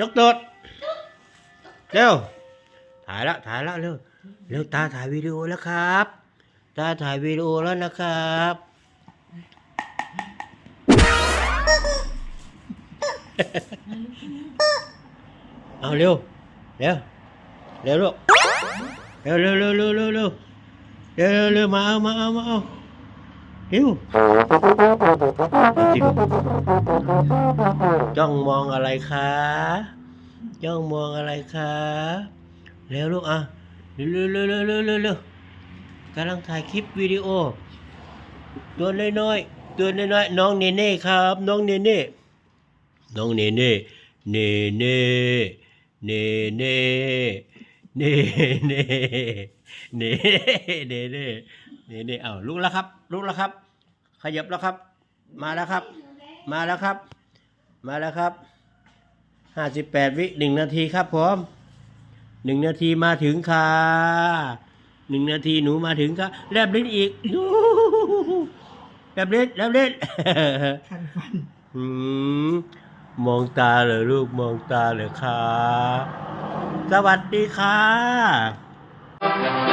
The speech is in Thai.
ยกโดดเร็วถ่ายแล้วถ่ายแล้วเร็วเร็วตาถ่ายวิดีโอแล้วครับ ตาถ่ายวิดีโอแล้วนะครับเอาเร็วเร็วเร็วลูกเร็วเร็วเร็วเร็วเร็วเร็วเร็วเร็วมาเอามาเอามาเอาเร็ว องมองอะไรคะจ้องมองอะไรคะเร็วลูกอะเร็วเร็วเร็วเร็วเร็วเร็วเร็วกำลังถ่ายคลิปวิดีโอ ตัวน้อยๆตัวน้อยๆน้องเนเน่ครับ น้องเนเน่น้องเนเน่เนเน่เนเน่เนเน่เนเน่เนเน่เนเน่เอาลุกแล้วครับลุกแล้วครับ ขยับแล้วครับ มาแล้วครับ มาแล้วครับ มาแล้วครับห้าสิบแปดวิหนึ่งนาทีครับผมหนึ่งนาทีมาถึงค่ะหนึ่งนาทีหนูมาถึงค่ะแลบลิ้นอีกยูหูแลบลิ้นแลบลิ้นคันฟันอืมมองตาเหรอลูกมองตาเหรอคะสวัสดีค่ะ